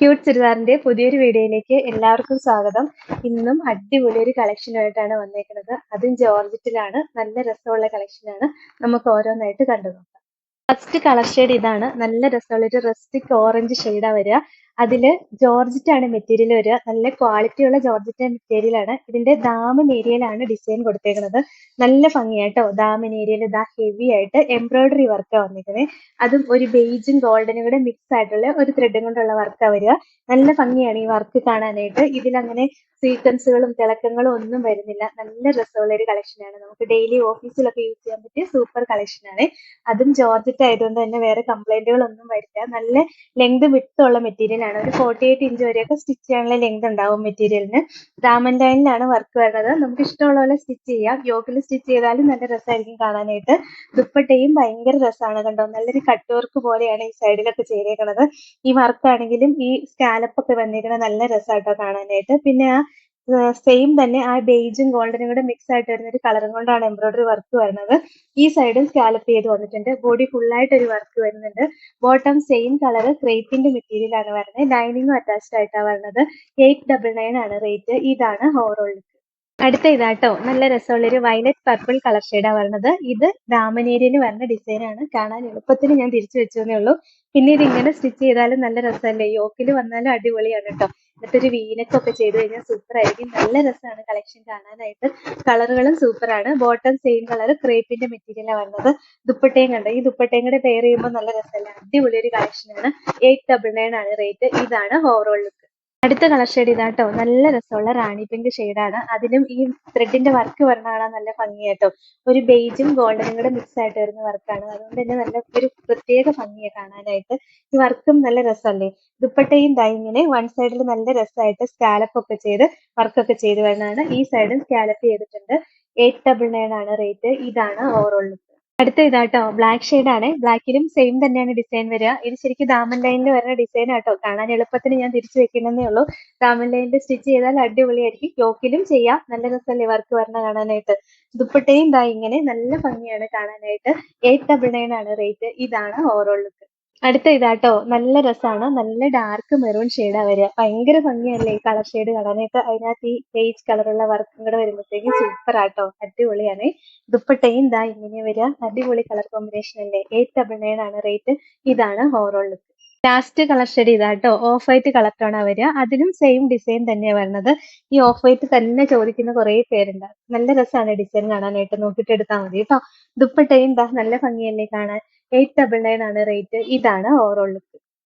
Cute ചുരിദാറിന്റെ പുതിയൊരു വീഡിയോയിലേക്ക് എല്ലാവർക്കും സ്വാഗതം. ഇന്നും അടിപൊളി ഒരു കളക്ഷനുമായിട്ടാണ് വന്നേക്കുന്നത്. അതും ജോർജറ്റിലാണ്. നല്ല രസമുള്ള കളക്ഷനാണ് നമുക്ക് ഓരോന്നായിട്ട് കണ്ടു നോക്കാം ഫസ്റ്റ് കളർ ഷെയ്ഡ് ഇതാണ്. നല്ല രസമുള്ള ഒരു റെസ്റ്റിക് ഓറഞ്ച് ഷെയ്ഡാ വരിക. അതിൽ ജോർജറ്റ് ആണ് മെറ്റീരിയൽ വരിക. നല്ല ക്വാളിറ്റി ഉള്ള ജോർജറ്റ് മെറ്റീരിയൽ ആണ്. ഇതിന്റെ ദാമൻ ഏരിയയിലാണ് ഡിസൈൻ കൊടുത്തേക്കുന്നത് നല്ല ഭംഗിയായിട്ടോ? ദാമൻ ഏരിയയിൽ ഇതാ ഹെവി ആയിട്ട് എംബ്രോയിഡറി വർക്കാണ് വന്നിരിക്കുന്നത് അതും ഒരു ബെയ്ജും ഗോൾഡനും കൂടെ മിക്സ് ആയിട്ടുള്ള ഒരു ത്രെഡും കൊണ്ടുള്ള വർക്കാണ് വരിക. നല്ല ഭംഗിയാണ് ഈ വർക്ക് കാണാനായിട്ട്. ഇതിലങ്ങനെ സീക്വൻസുകളും തിളക്കങ്ങളും ഒന്നും വരുന്നില്ല. നല്ല രസമുള്ള ഒരു കളക്ഷനാണ് നമുക്ക് ഡെയിലി ഓഫീസിലൊക്കെ യൂസ് ചെയ്യാൻ പറ്റിയ സൂപ്പർ കളക്ഷനാണ് അതും ജോർജറ്റ് ആയതുകൊണ്ട് തന്നെ വേറെ കംപ്ലൈന്റുകളൊന്നും വരില്ല. നല്ല ലെങ്ത് വിട്ടുള്ള മെറ്റീരിയൽ ആണ് ഒരു ഫോർട്ടി എയ്റ്റ് ഇഞ്ച് വരെയൊക്കെ സ്റ്റിച്ച് ചെയ്യാനുള്ള ലെങ്ത് ഉണ്ടാവും മെറ്റീരിയലിന് ഡാമൻ ലൈനിലാണ് വർക്ക് വരുന്നത്. നമുക്ക് ഇഷ്ടമുള്ള പോലെ സ്റ്റിച്ച് ചെയ്യാം. യോക്കിൽ സ്റ്റിച്ച് ചെയ്താലും നല്ല രസമായിരിക്കും കാണാനായിട്ട്. ദുപ്പട്ടയും ഭയങ്കര രസമാണ് കണ്ടോ? നല്ലൊരു കട്ട് വർക്ക് പോലെയാണ് ഈ സൈഡിലൊക്കെ ചെയ്തേക്കുന്നത് ഈ വർക്ക് ആണെങ്കിലും ഈ സ്കാലപ്പ് ഒക്കെ വന്നിരിക്കുന്നത് നല്ല രസമായിട്ടോ കാണാനായിട്ട്. പിന്നെ ആ സെയിം തന്നെ ആ ബേജും ഗോൾഡനും കൂടെ മിക്സ് ആയിട്ട് വരുന്ന ഒരു കളറും കൊണ്ടാണ് എംബ്രോയിഡറി വർക്ക് വരുന്നത്. ഈ സൈഡും സ്കാലപ്പ് ചെയ്ത് വന്നിട്ടുണ്ട്. ബോഡി ഫുൾ ആയിട്ട് ഒരു വർക്ക് വരുന്നുണ്ട് ബോട്ടം സെയിം കളർ ക്രേപ്പിന്റെ മെറ്റീരിയൽ ആണ് വരുന്നത്. ലൈനിങ്ങും അറ്റാച്ച്ഡ് ആയിട്ടാണ് വരുന്നത്. എയ്റ്റ് ഡബിൾ നയൻ ആണ് റേറ്റ് ഇതാണ് ഓവറോൾ അടുത്ത ഇതാട്ടോ. നല്ല രസമുള്ള ഒരു വയലറ്റ് പർപ്പിൾ കളർ ഷെയ്ഡാണ് വരുന്നത്. ഇത് രാമനേരിയിൽ വരുന്ന ഡിസൈനാണ് കാണാൻ എളുപ്പത്തിന് ഞാൻ തിരിച്ചു വെച്ചതേ ഉള്ളൂ. പിന്നെ ഇത് ഇങ്ങനെ സ്റ്റിച്ച് ചെയ്താലും നല്ല രസമല്ലേ? യോക്കിൽ വന്നാലും അടിപൊളിയാണ് കേട്ടോ എന്നിട്ട് വീനൊക്കെ ചെയ്ത് കഴിഞ്ഞാൽ സൂപ്പർ ആയിരിക്കും. നല്ല രസമാണ് കളക്ഷൻ കാണാനായിട്ട്. കളറുകളും സൂപ്പർ ആണ്. ബോട്ടം സെയിം കളർ ക്രേപ്പിന്റെ മെറ്റീരിയലാണ് വരുന്നത്. ദുപ്പട്ടയും കണ്ടോ? ഈ ദുപ്പട്ടയും കൂടെ പെയർ ചെയ്യുമ്പോൾ നല്ല രസമല്ലേ? അടിപൊളി ഒരു കളക്ഷൻ ആണ്. എയ്റ്റ് ഡബിൾ നയൻ ആണ് റേറ്റ് ഇതാണ് ഓവറോൾ ലുക്ക് അടുത്ത കളർ ഷെയ്ഡ് ഇതാട്ടോ നല്ല രസമുള്ള റാണി പിങ്ക് ഷെയ്ഡാണ് അതിലും ഈ ത്രെഡിന്റെ വർക്ക് വരണ കാണാൻ നല്ല ഭംഗിയാട്ടോ ഒരു ബേജും ഗോൾഡനും കൂടെ മിക്സ് ആയിട്ട് വരുന്ന വർക്കാണ് അതുകൊണ്ട് തന്നെ നല്ല ഒരു പ്രത്യേക ഭംഗിയാണ് കാണാനായിട്ട്. ഈ വർക്കും നല്ല രസമല്ലേ? ദുപ്പട്ടയും ദാ ഇങ്ങനെ വൺ സൈഡിൽ നല്ല രസമായിട്ട് സ്കാലപ്പ് ഒക്കെ ചെയ്ത് വർക്കൊക്കെ ചെയ്ത് വരുന്നതാണ്. ഈ സൈഡും സ്കാലപ്പ് ചെയ്തിട്ടുണ്ട്. എയ്റ്റ് ഡബിൾ നയൻ ആണ് റേറ്റ് ഇതാണ് ഓവറോൾ ലുക്ക് അടുത്ത ഇതാട്ടോ ബ്ലാക്ക് ഷെയ്ഡ് ആണ്. ബ്ലാക്കിലും സെയിം തന്നെയാണ് ഡിസൈൻ വരിക. ഇത് ശരിക്കും ദാമൻ ലൈനിൽ വരുന്ന ഡിസൈൻ ആട്ടോ. കാണാൻ എളുപ്പത്തിന് ഞാൻ തിരിച്ചു വെക്കുന്നതേ ഉള്ളൂ. ദാമൻ ലൈനിൽ സ്റ്റിച്ച് ചെയ്താൽ അടിപൊളിയായിരിക്കും. യോക്കിലും ചെയ്യാം. നല്ല രസമല്ലേ വർക്ക് വരണ കാണാനായിട്ട്. ദുപ്പട്ടയും ഇതാ ഇങ്ങനെ നല്ല ഭംഗിയാണ് കാണാനായിട്ട്. എയ്റ്റ് ഡബിൾ നയൻ ആണ് റേറ്റ് ഇതാണ് ഓവറോൾ ലുക്ക് അടുത്ത ഇതാട്ടോ. നല്ല രസമാണ് നല്ല ഡാർക്ക് മെറൂൺ ഷെയ്ഡാ വരിക. ഭയങ്കര ഭംഗിയല്ലേ ഈ കളർ ഷെയ്ഡ് കാണാനായിട്ട്. അതിനകത്ത് ഈ ബേജ് കളറുള്ള വർക്കും കൂടെ വരുമ്പോഴത്തേക്കും സൂപ്പർ ആട്ടോ. അടിപൊളിയാണ്. ദുപ്പട്ടയും ദാ ഇങ്ങനെ വരിക. അടിപൊളി കളർ കോമ്പിനേഷൻ അല്ലേ. എയ്റ്റ് ഡബിൾ നയൻ ആണ് റേറ്റ് ഇതാണ് overall look last colour shade ഇതാട്ടോ. ഓഫ് വൈറ്റ് കളർ ടോണാ വരിക അതിലും സെയിം ഡിസൈൻ തന്നെയാണ് വരുന്നത്. ഈ ഓഫ് വൈറ്റ് തന്നെ ചോദിക്കുന്ന കുറേ പേരുണ്ട്. നല്ല രസമാണ് ഡിസൈൻ കാണാനായിട്ട്. നോക്കിയിട്ട് എടുത്താൽ മതി കേട്ടോ ദുപ്പട്ടയും നല്ല ഭംഗിയല്ലേ കാണാൻ. എയ്റ്റ് ഡബിൾ നയൻ ആണ് റേറ്റ് ഇതാണ് ഓവറോൾ ലുക്ക്